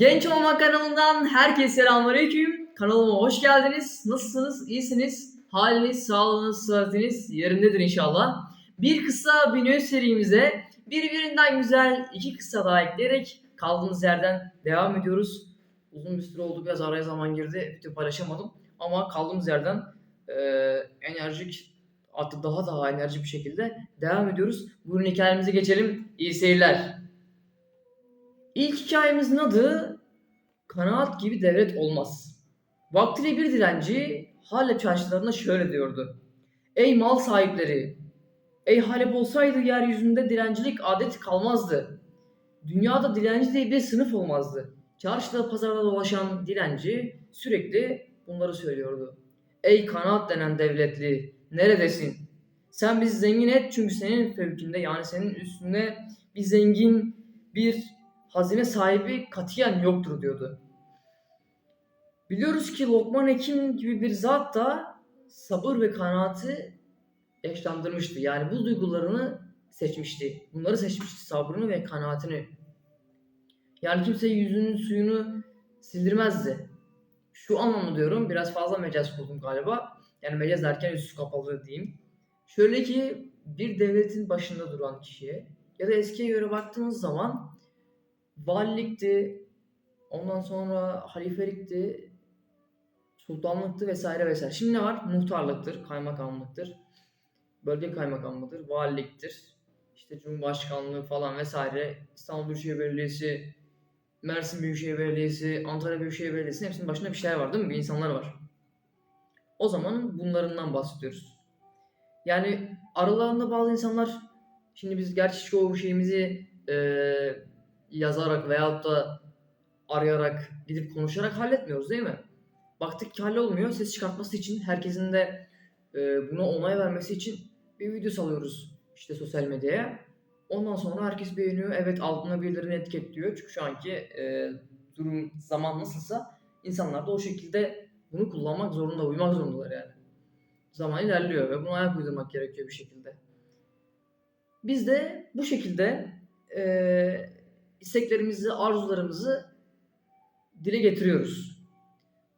Genç Olmak kanalından herkese selamünaleyküm. Kanalıma hoş geldiniz. Nasılsınız? İyisiniz? Haliniz, sağlığınız, sıhhatiniz yerindedir inşallah. Bir kısa bir serimize birbirinden güzel iki kısa daha ekleyerek kaldığımız yerden devam ediyoruz. Uzun bir süre oldu biraz araya zaman girdi. Video paylaşamadım. Ama kaldığımız yerden eee, enerjik hatta daha daha enerjik bir şekilde devam ediyoruz. Bugün hikayemize geçelim. İyi seyirler. İlk hikayemizin adı Kanaat gibi devlet olmaz. Vaktiyle bir dilenci Halep çarşılarında şöyle diyordu. Ey mal sahipleri! Ey Halep olsaydı yeryüzünde dilencilik adet kalmazdı. Dünyada dilenci diye bir sınıf olmazdı. Çarşıda pazarda dolaşan dilenci sürekli bunları söylüyordu. Ey kanaat denen devletli neredesin? Sen bizi zengin et çünkü senin fevkinde yani senin üstünde bir zengin bir hazine sahibi katiyen yoktur diyordu. Biliyoruz ki Lokman Hekim gibi bir zat da sabır ve kanaati yaşlandırmıştı. Yani bu duygularını seçmişti. Bunları seçmişti. Sabrını ve kanaatini. Yani kimse yüzünün suyunu sildirmezdi. Şu anlamda diyorum biraz fazla mecaz kurdum galiba. Yani mecaz derken üstü kapalı diyeyim. Şöyle ki bir devletin başında duran kişiye ya da eskiye göre baktığımız zaman valilikti, ondan sonra halifelikti, sultanlıktı vesaire vesaire. Şimdi ne var? Muhtarlıktır, kaymakamlıktır, bölge kaymakamlıdır, valiliktir, işte cumhurbaşkanlığı falan vesaire, İstanbul Büyükşehir Belediyesi, Mersin Büyükşehir Belediyesi, Antalya Büyükşehir Belediyesi hepsinin başında bir şeyler var değil mi? Bir insanlar var. O zaman bunlarından bahsediyoruz. Yani aralarında bazı insanlar şimdi biz gerçi çoğu şeyimizi eee yazarak veyahut da arayarak gidip konuşarak halletmiyoruz değil mi? Baktık ki hallolmuyor. Ses çıkartması için herkesin de e, buna onay vermesi için bir video salıyoruz işte sosyal medyaya. Ondan sonra herkes beğeniyor. Evet altına birilerini etiketliyor. Çünkü şu anki e, durum zaman nasılsa insanlar da o şekilde bunu kullanmak zorunda, uymak zorundalar yani. Zaman ilerliyor ve buna ayak uydurmak gerekiyor bir şekilde. Biz de bu şekilde e, isteklerimizi, arzularımızı dile getiriyoruz.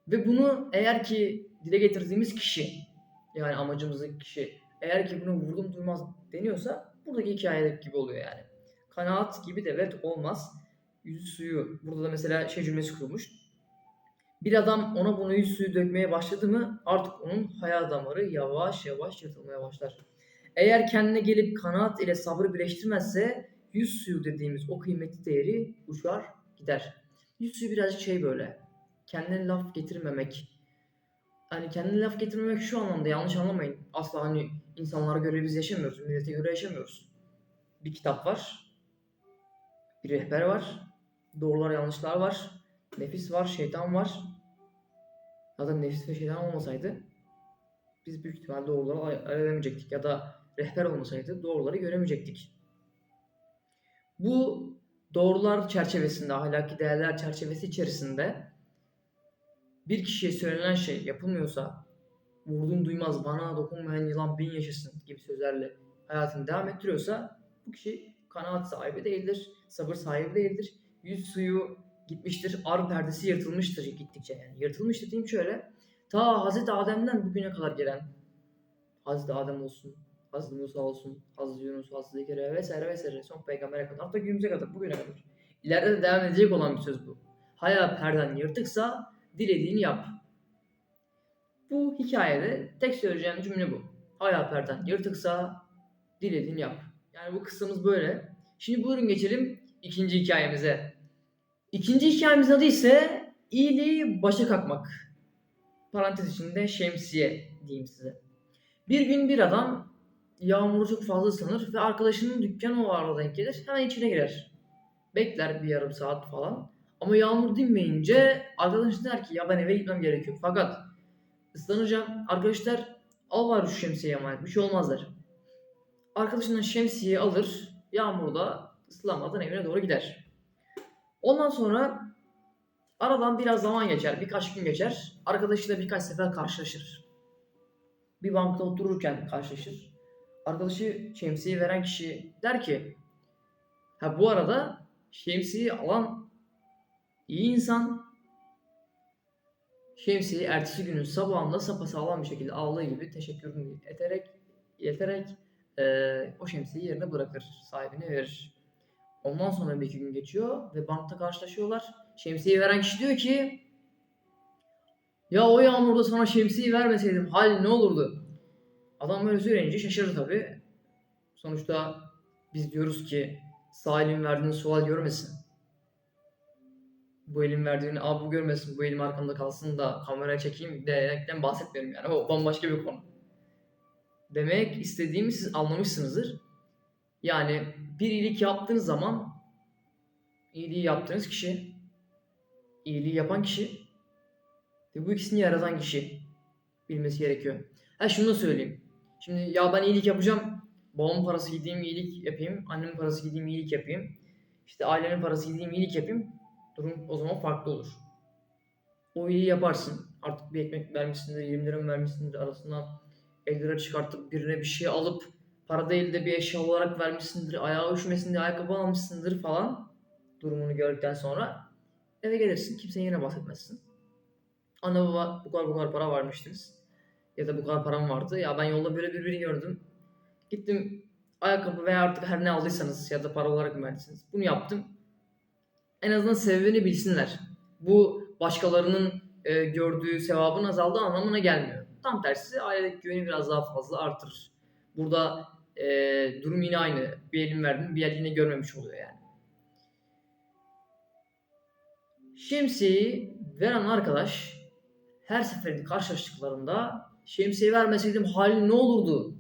Ve bunu eğer ki dile getirdiğimiz kişi, yani amacımızdaki kişi, eğer ki bunu vurdum duymaz deniyorsa buradaki hikayedeki gibi oluyor yani. Kanaat gibi devlet olmaz. Yüzü suyu. Burada da mesela şey cümlesi kurulmuş. Bir adam ona bunu yüz suyu dökmeye başladı mı artık onun hayal damarı yavaş yavaş yırtılmaya başlar. Eğer kendine gelip kanaat ile sabrı birleştirmezse yüz suyu dediğimiz o kıymetli değeri uçar gider. Yüz suyu birazcık şey böyle. Kendine laf getirmemek. Hani kendine laf getirmemek şu anlamda yanlış anlamayın. Asla hani insanlara göre biz yaşamıyoruz. Millete göre yaşamıyoruz. Bir kitap var. Bir rehber var. Doğrular yanlışlar var. Nefis var. Şeytan var. Zaten nefis ve şeytan olmasaydı biz büyük ihtimalle doğruları öğrenemeyecektik. Ya da rehber olmasaydı doğruları göremeyecektik. Bu doğrular çerçevesinde, ahlaki değerler çerçevesi içerisinde bir kişiye söylenen şey yapılmıyorsa vurdum duymaz bana dokunmayan yılan bin yaşasın gibi sözlerle hayatını devam ettiriyorsa bu kişi kanaat sahibi değildir, sabır sahibi değildir. Yüz suyu gitmiştir, ar perdesi yırtılmıştır gittikçe yani. Yırtılmış dediğim şöyle, ta Hazreti Adem'den bugüne kadar gelen Hazreti Adem olsun, Hazreti Musa olsun, Hazreti Yunus, Hazreti Zekeriya vesaire vesaire son peygambere kadar hatta günümüze kadar bugüne kadar. İleride de devam edecek olan bir söz bu. Hayal perden yırtıksa dilediğini yap. Bu hikayede tek söyleyeceğim cümle bu. Hayal perden yırtıksa dilediğini yap. Yani bu kısmımız böyle. Şimdi buyurun geçelim ikinci hikayemize. İkinci hikayemizin adı ise iyiliği başa kalkmak. Parantez içinde şemsiye diyeyim size. Bir gün bir adam yağmuru çok fazla ıslanır ve arkadaşının dükkanı o arada denk gelir. Hemen içine girer. Bekler bir yarım saat falan. Ama yağmur dinmeyince arkadaş der ki ya ben eve gitmem gerekiyor. Fakat ıslanacağım. Arkadaşlar al var şu şemsiyeyi emanet bir şey olmaz. Arkadaşından şemsiyeyi alır. Yağmurda ıslanmadan evine doğru gider. Ondan sonra aradan biraz zaman geçer. Birkaç gün geçer. Arkadaşıyla birkaç sefer karşılaşır. Bir bankta otururken karşılaşır arkadaşı şemsiyeyi veren kişi der ki ha bu arada şemsiyeyi alan iyi insan şemsiyeyi ertesi günün sabahında sapasağlam bir şekilde aldığı gibi teşekkürünü eterek, yeterek eee, o şemsiyeyi yerine bırakır. Sahibine verir. Ondan sonra bir iki gün geçiyor ve bankta karşılaşıyorlar. Şemsiyeyi veren kişi diyor ki ya o yağmurda sana şemsiyeyi vermeseydim hal ne olurdu? Adam böyle söyleyince şaşırır tabii. Sonuçta biz diyoruz ki sağ elin verdiğini sol görmesin. Bu elin verdiğini a bu görmesin, bu elim arkamda kalsın da kameraya çekeyim diyerekten bahsetmiyorum yani. O bambaşka bir konu. Demek istediğimi siz anlamışsınızdır. Yani bir iyilik yaptığınız zaman iyiliği yaptığınız kişi, iyiliği yapan kişi ve bu ikisini yaratan kişi bilmesi gerekiyor. Ha şunu da söyleyeyim. Şimdi ya ben iyilik yapacağım. Babamın parası gideyim iyilik yapayım. Annemin parası gideyim iyilik yapayım. İşte ailemin parası gideyim iyilik yapayım. Durum o zaman farklı olur. O iyiliği yaparsın. Artık bir ekmek vermişsindir, 20 lira vermişsindir arasından 50 lira çıkartıp birine bir şey alıp para değil de bir eşya olarak vermişsindir, ayağı üşümesin diye ayakkabı almışsındır falan durumunu gördükten sonra eve gelirsin. Kimseye yine bahsetmezsin. Anne baba bu kadar bu kadar para vermiştiniz. Ya da bu kadar param vardı. Ya ben yolda böyle birbirini gördüm. Gittim ayakkabı veya artık her ne aldıysanız ya da para olarak mı. Bunu yaptım. En azından sebebini bilsinler. Bu başkalarının e, gördüğü sevabın azaldığı anlamına gelmiyor. Tam tersi ailedeki güveni biraz daha fazla artırır. Burada e, durum yine aynı. Bir elin verdim bir el görmemiş oluyor yani. Şemsiyeyi veren arkadaş her seferinde karşılaştıklarında şemsiye vermeseydim hali ne olurdu?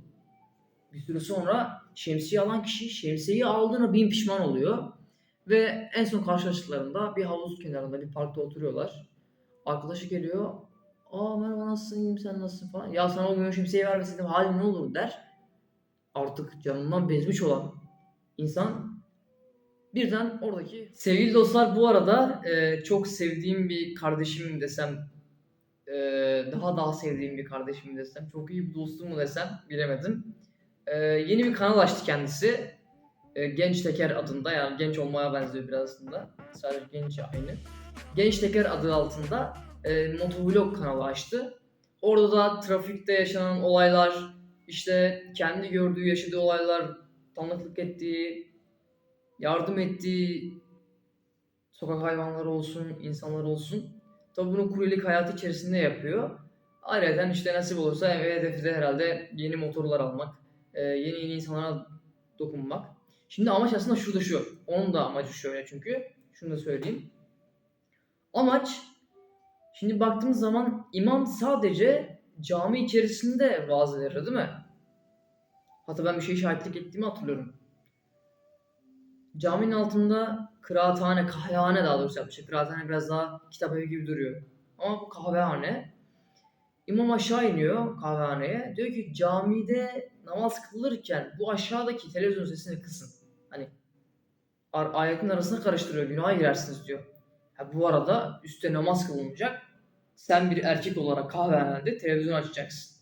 Bir süre sonra şemsiye alan kişi şemsiyeyi aldığına bin pişman oluyor. Ve en son karşılaştıklarında bir havuz kenarında bir parkta oturuyorlar. Arkadaşı geliyor. Aa merhaba nasılsın iyiyim sen nasılsın falan. Ya sana o gün o şemsiyeyi vermeseydim hali ne olur der. Artık canından bezmiş olan insan birden oradaki... Sevgili dostlar bu arada e, çok sevdiğim bir kardeşim desem e, daha daha sevdiğim bir kardeşim desem çok iyi bir dostum mu desem bilemedim. E, yeni bir kanal açtı kendisi. E, Genç Teker adında yani genç olmaya benziyor biraz aslında. Sadece genç aynı. Genç Teker adı altında e, motovlog kanalı açtı. Orada da trafikte yaşanan olaylar, işte kendi gördüğü, yaşadığı olaylar, tanıklık ettiği, yardım ettiği sokak hayvanları olsun, insanlar olsun. Tabi bunu kuryelik hayatı içerisinde yapıyor. Ayrıca işte nasip olursa hedefi de herhalde yeni motorlar almak, e, yeni yeni insanlara dokunmak. Şimdi amaç aslında şurada şu. Onun da amacı şöyle çünkü. Şunu da söyleyeyim. Amaç şimdi baktığımız zaman imam sadece cami içerisinde vaaz verir değil mi? Hatta ben bir şey şahitlik ettiğimi hatırlıyorum. Caminin altında kıraathane, kahvehane daha doğrusu yapmışlar. Kıraathane biraz daha kitap evi gibi duruyor. Ama bu kahvehane. İmam aşağı iniyor kahvehaneye. Diyor ki camide namaz kılırken bu aşağıdaki televizyon sesini kısın. Hani ayetin arasına karıştırıyor. Günaha girersiniz diyor. Ha, bu arada üstte namaz kılınacak. Sen bir erkek olarak kahvehanede televizyon açacaksın.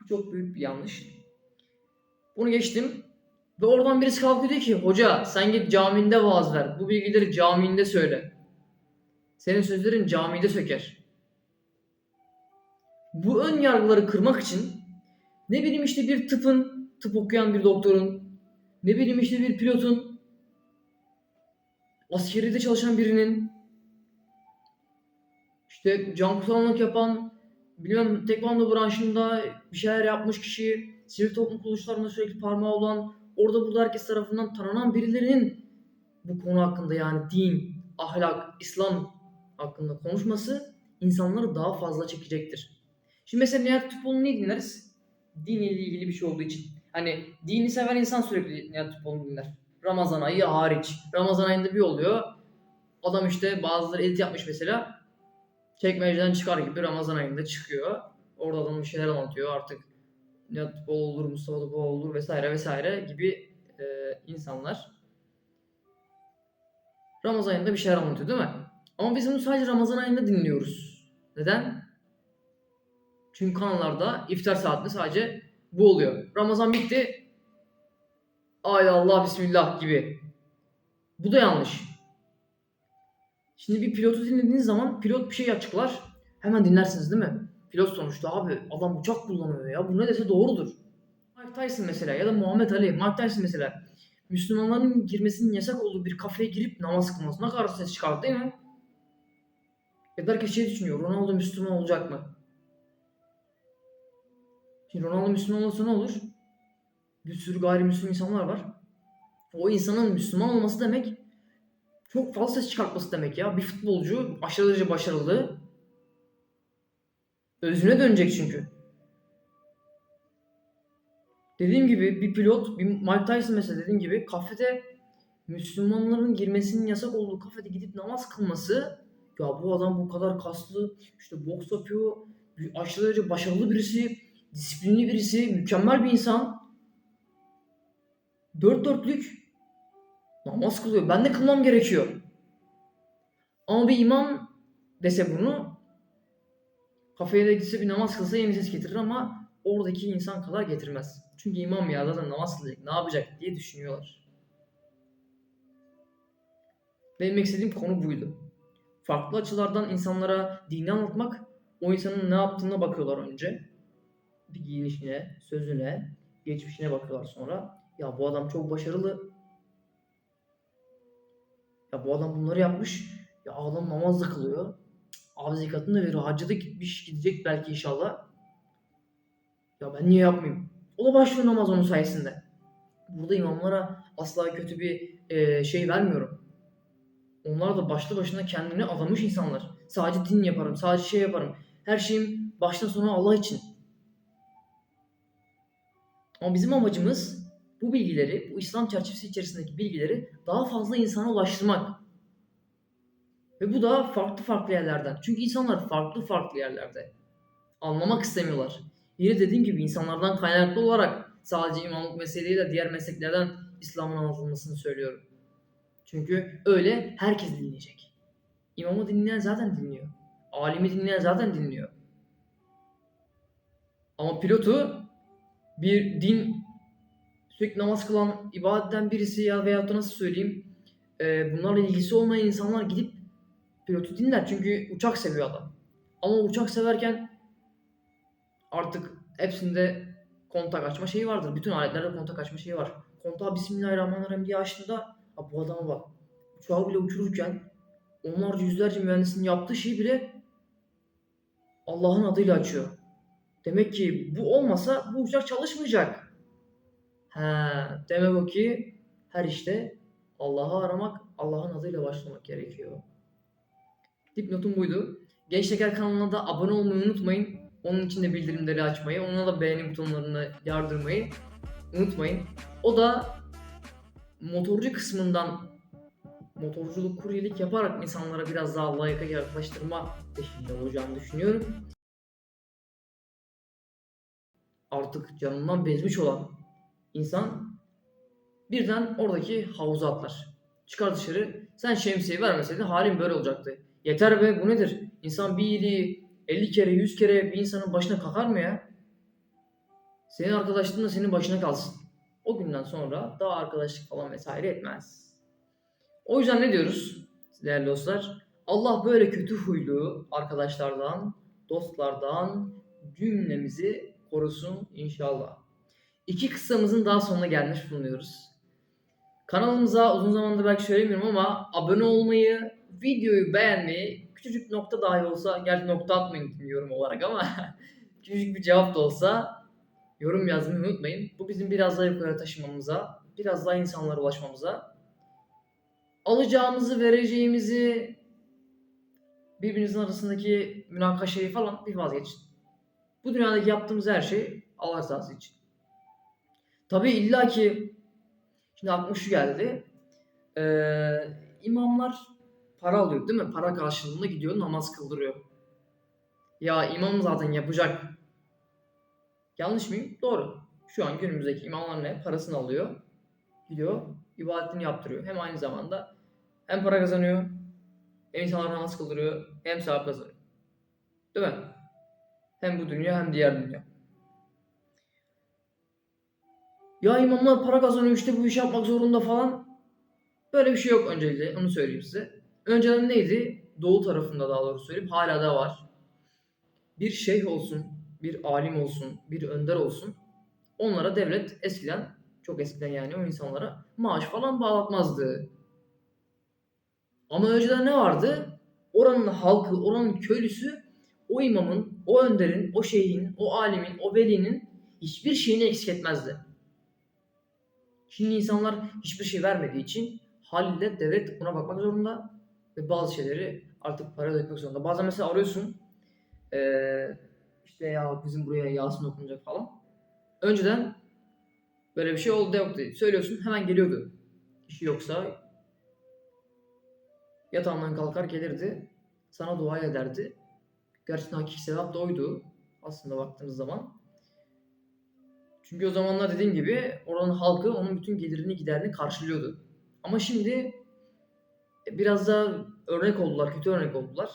Bu çok büyük bir yanlış. Bunu geçtim. Ve oradan birisi kalkıyor diyor ki hoca sen git caminde vaaz ver. Bu bilgileri caminde söyle. Senin sözlerin camide söker. Bu ön yargıları kırmak için ne bileyim işte bir tıpın, tıp okuyan bir doktorun, ne bileyim işte bir pilotun, askeride çalışan birinin, işte can kurtaranlık yapan, bilmem tekvando branşında bir şeyler yapmış kişi, sivil toplum kuruluşlarında sürekli parmağı olan, orada burada herkes tarafından tanınan birilerinin bu konu hakkında yani din, ahlak, İslam hakkında konuşması insanları daha fazla çekecektir. Şimdi mesela Nihat Tüpoğlu'nu niye dinleriz? Din ile ilgili bir şey olduğu için. Hani dini seven insan sürekli Nihat Tüpoğlu'nu dinler. Ramazan ayı hariç. Ramazan ayında bir oluyor. Adam işte bazıları edit yapmış mesela. Çekmeceden çıkar gibi Ramazan ayında çıkıyor. Orada adam bir şeyler anlatıyor artık. Nihat Tüpoğlu olur, Mustafa Topal olur vesaire vesaire gibi e, insanlar. Ramazan ayında bir şeyler anlatıyor değil mi? Ama biz bunu sadece Ramazan ayında dinliyoruz. Neden? Çünkü kanallarda iftar saatinde sadece bu oluyor. Ramazan bitti. Ay Allah bismillah gibi. Bu da yanlış. Şimdi bir pilotu dinlediğiniz zaman pilot bir şey açıklar. Hemen dinlersiniz değil mi? Pilot sonuçta abi adam uçak kullanıyor ya. Bu ne dese doğrudur. Mike Tyson mesela ya da Muhammed Ali. Mike Tyson mesela. Müslümanların girmesinin yasak olduğu bir kafeye girip namaz kılmasına karşı ses çıkardı değil mi? Ya da herkes şey düşünüyor. Ronaldo Müslüman olacak mı? Şimdi Ronaldo Müslüman olsa ne olur? Bir sürü gayrimüslim insanlar var. O insanın Müslüman olması demek çok fazla ses çıkartması demek ya. Bir futbolcu aşırı derece başarılı. Özüne dönecek çünkü. Dediğim gibi bir pilot, bir Mike Tyson mesela dediğim gibi kafede Müslümanların girmesinin yasak olduğu kafede gidip namaz kılması ya bu adam bu kadar kaslı işte boks yapıyor aşırı derece başarılı birisi disiplinli birisi mükemmel bir insan. Dört dörtlük namaz kılıyor. Ben de kılmam gerekiyor. Ama bir imam dese bunu kafeye de gitse bir namaz kılsa yeni ses getirir ama oradaki insan kadar getirmez. Çünkü imam ya zaten namaz kılacak ne yapacak diye düşünüyorlar. Benim istediğim konu buydu. Farklı açılardan insanlara dini anlatmak, o insanın ne yaptığına bakıyorlar önce. Bir giyinişine, sözüne, geçmişine bakıyorlar sonra. Ya bu adam çok başarılı. Ya bu adam bunları yapmış. Ya adam namaz da kılıyor. Abi zekatını da veriyor. Hacca da gitmiş gidecek belki inşallah. Ya ben niye yapmayayım? O da başlıyor namaz onun sayesinde. Burada imamlara asla kötü bir e, şey vermiyorum. Onlar da başlı başına kendini adamış insanlar. Sadece din yaparım, sadece şey yaparım. Her şeyim baştan sona Allah için. Ama bizim amacımız bu bilgileri, bu İslam çerçevesi içerisindeki bilgileri daha fazla insana ulaştırmak. Ve bu da farklı farklı yerlerden. Çünkü insanlar farklı farklı yerlerde. Anlamak istemiyorlar. Yine dediğim gibi insanlardan kaynaklı olarak sadece imamlık mesleği de diğer mesleklerden İslam'ın anlatılmasını söylüyorum. Çünkü öyle herkes dinleyecek. İmamı dinleyen zaten dinliyor. Alimi dinleyen zaten dinliyor. Ama pilotu bir din sürekli namaz kılan ibadetten birisi ya veyahut da nasıl söyleyeyim bunlarla ilgisi olmayan insanlar gidip pilotu dinler. Çünkü uçak seviyor adam. Ama uçak severken artık hepsinde kontak açma şeyi vardır. Bütün aletlerde kontak açma şeyi var. Kontağı Bismillahirrahmanirrahim diye açtığında ha bu adama bak. Uçağı bile uçururken onlarca yüzlerce mühendisin yaptığı şeyi bile Allah'ın adıyla açıyor. Demek ki bu olmasa bu uçak çalışmayacak. He, demek o ki her işte Allah'ı aramak, Allah'ın adıyla başlamak gerekiyor. Dipnotum buydu. Genç Teker kanalına da abone olmayı unutmayın. Onun için de bildirimleri açmayı, ona da beğeni butonlarını yardırmayı unutmayın. O da motorcu kısmından motorculuk, kuryelik yaparak insanlara biraz daha Allah'a yaklaştırma peşinde olacağını düşünüyorum. Artık canından bezmiş olan insan birden oradaki havuza atlar. Çıkar dışarı. Sen şemsiye vermeseydin halin böyle olacaktı. Yeter be bu nedir? İnsan bir iyiliği 50 kere 100 kere bir insanın başına kakar mı ya? Senin arkadaşlığın da senin başına kalsın. O günden sonra daha arkadaşlık falan vesaire etmez. O yüzden ne diyoruz değerli dostlar? Allah böyle kötü huylu arkadaşlardan, dostlardan cümlemizi korusun inşallah. İki kıssamızın daha sonuna gelmiş bulunuyoruz. Kanalımıza uzun zamandır belki söylemiyorum ama abone olmayı, videoyu beğenmeyi, küçücük nokta dahi olsa, gerçi nokta atmayın yorum olarak ama küçücük bir cevap da olsa yorum yazmayı unutmayın. Bu bizim biraz daha yukarı taşımamıza, biraz daha insanlara ulaşmamıza, alacağımızı, vereceğimizi, birbirinizin arasındaki münakaşayı falan bir vazgeçin. Bu dünyadaki yaptığımız her şey Allah rızası için. Tabii illa ki şimdi aklıma şu geldi. Ee, imamlar para alıyor değil mi? Para karşılığında gidiyor namaz kıldırıyor. Ya imam zaten yapacak. Yanlış mıyım? Doğru. Şu an günümüzdeki imamlar ne? Parasını alıyor. Gidiyor ibadetini yaptırıyor. Hem aynı zamanda hem para kazanıyor. Hem insanlar namaz kıldırıyor. Hem sevap kazanıyor. Değil mi? Hem bu dünya hem diğer dünya. Ya imamlar para kazanıyor işte bu işi yapmak zorunda falan. Böyle bir şey yok öncelikle onu söyleyeyim size. Önceden neydi? Doğu tarafında daha doğrusu söyleyeyim. Hala da var. Bir şeyh olsun, bir alim olsun, bir önder olsun. Onlara devlet eskiden, çok eskiden yani o insanlara maaş falan bağlatmazdı. Ama önceden ne vardı? Oranın halkı, oranın köylüsü o imamın, o önderin, o şeyhin, o alimin, o velinin hiçbir şeyini eksik etmezdi. Şimdi insanlar hiçbir şey vermediği için haliyle devlet buna bakmak zorunda ve bazı şeyleri artık para dökmek zorunda. Bazen mesela arıyorsun eee, işte ya bizim buraya Yasin okunacak falan. Önceden böyle bir şey oldu yoktu. Söylüyorsun hemen geliyordu. İşi yoksa yatağından kalkar gelirdi. Sana dua ederdi. Gerçekten hakiki sevap da oydu aslında baktığımız zaman. Çünkü o zamanlar dediğim gibi oranın halkı onun bütün gelirini giderini karşılıyordu. Ama şimdi biraz daha örnek oldular, kötü örnek oldular.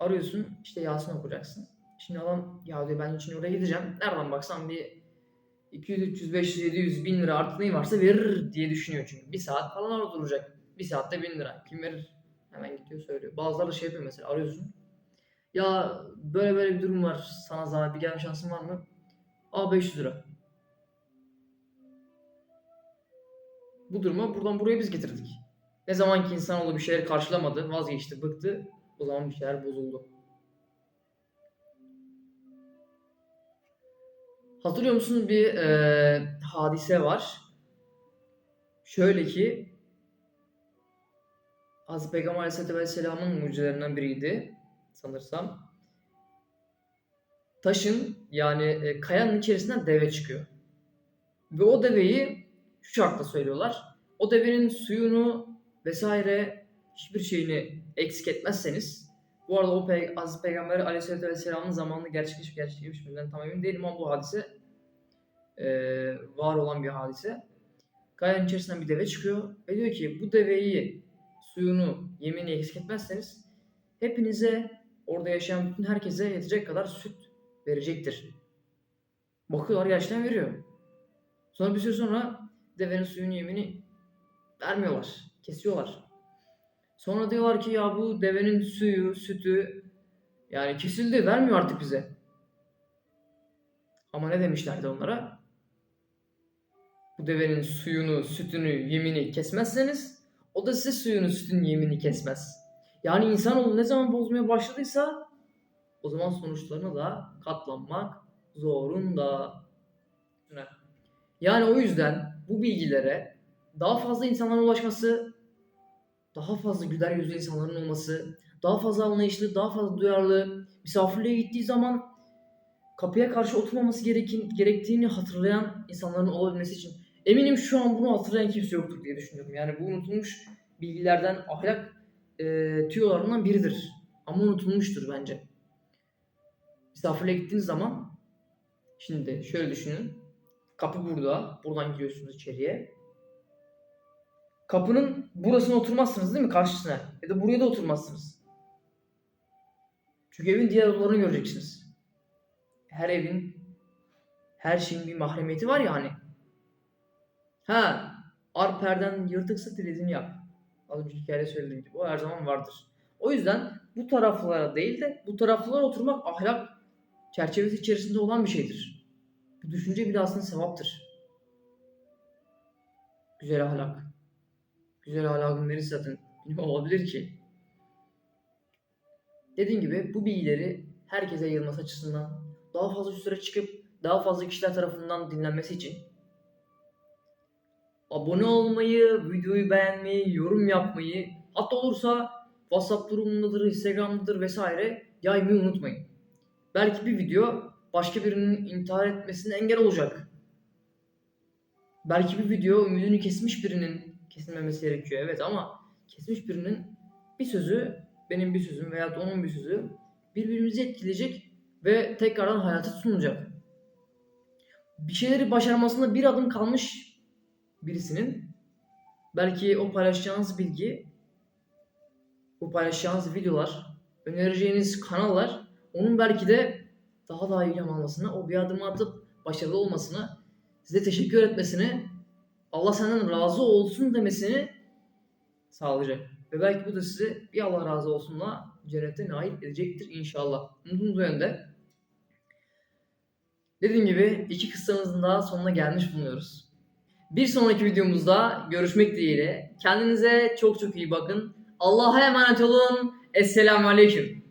Arıyorsun işte Yasin okuyacaksın. Şimdi adam ya diyor ben için oraya gideceğim. Nereden baksan bir 200, 300, 500, 700 bin lira artık neyi varsa verir diye düşünüyor çünkü. Bir saat falan orada duracak. Bir saatte bin lira. Kim verir? Hemen gidiyor söylüyor. Bazıları da şey yapıyor mesela arıyorsun. Ya böyle böyle bir durum var. Sana zaten bir gelme şansın var mı? Aa 500 lira. Bu duruma buradan buraya biz getirdik. Ne zaman ki insanoğlu bir şeyleri karşılamadı, vazgeçti, bıktı, o zaman bir şeyler bozuldu. Hatırlıyor musun bir eee, hadise var. Şöyle ki Hazreti Peygamber Aleyhisselatü Vesselam'ın mucizelerinden biriydi sanırsam. Taşın yani e, kayanın içerisinden deve çıkıyor. Ve o deveyi şu şartla söylüyorlar. O devenin suyunu vesaire hiçbir şeyini eksik etmezseniz bu arada o Pey Hazreti Peygamber Aleyhisselatü Vesselam'ın zamanında gerçekleşmiş gerçekleşmiş bilmem tam emin değilim ama bu hadise e, var olan bir hadise. Kayanın içerisinden bir deve çıkıyor ve diyor ki bu deveyi suyunu yemini eksik etmezseniz hepinize orada yaşayan bütün herkese yetecek kadar süt verecektir. Bakıyorlar gerçekten veriyor. Sonra bir süre sonra devenin suyun yemini vermiyorlar. Kesiyorlar. Sonra diyorlar ki ya bu devenin suyu, sütü yani kesildi vermiyor artık bize. Ama ne demişlerdi onlara? Bu devenin suyunu, sütünü, yemini kesmezseniz o da size suyunu, sütün, yemini kesmez. Yani insanoğlu ne zaman bozmaya başladıysa o zaman sonuçlarına da katlanmak zorunda. Yani o yüzden bu bilgilere daha fazla insanlara ulaşması, daha fazla güler yüzlü insanların olması, daha fazla anlayışlı, daha fazla duyarlı, misafirliğe gittiği zaman kapıya karşı oturmaması gerekin, gerektiğini hatırlayan insanların olabilmesi için eminim şu an bunu hatırlayan kimse yoktur diye düşünüyorum. Yani bu unutulmuş bilgilerden ahlak e, tüyolarından biridir. Ama unutulmuştur bence. Misafirliğe gittiğiniz zaman şimdi şöyle düşünün. Kapı burada. Buradan giriyorsunuz içeriye. Kapının burasına oturmazsınız değil mi? Karşısına. Ya da buraya da oturmazsınız. Çünkü evin diğer odalarını göreceksiniz. Her evin, her şeyin bir mahremiyeti var ya hani. Ha, arperden yırtıksa dilediğini yap. Az önce hikaye söylediğim gibi. O her zaman vardır. O yüzden bu taraflara değil de bu taraflara oturmak ahlak çerçevesi içerisinde olan bir şeydir. Bu düşünce bir de aslında sevaptır. Güzel ahlak. Güzel ahlakın neresi zaten ne olabilir ki? Dediğim gibi bu bilgileri herkese yayılması açısından daha fazla süre çıkıp daha fazla kişiler tarafından dinlenmesi için abone olmayı, videoyu beğenmeyi, yorum yapmayı, hatta olursa WhatsApp durumundadır, Instagram'dadır vesaire yaymayı unutmayın. Belki bir video başka birinin intihar etmesine engel olacak. Belki bir video ümidini kesmiş birinin kesilmemesi gerekiyor evet ama kesmiş birinin bir sözü benim bir sözüm veya onun bir sözü birbirimizi etkileyecek ve tekrardan hayata tutunacak. Bir şeyleri başarmasında bir adım kalmış birisinin belki o paylaşacağınız bilgi, bu paylaşacağınız videolar, önereceğiniz kanallar onun belki de daha da ilham almasına, o bir adım atıp başarılı olmasına, size teşekkür etmesini, Allah senden razı olsun demesini sağlayacak. Ve belki bu da sizi bir Allah razı olsunla cennete nail edecektir inşallah. Umudumuz o yönde. Dediğim gibi iki kıssamızın daha sonuna gelmiş bulunuyoruz. Bir sonraki videomuzda görüşmek dileğiyle. Kendinize çok çok iyi bakın. Allah'a emanet olun. Esselamu Aleyküm.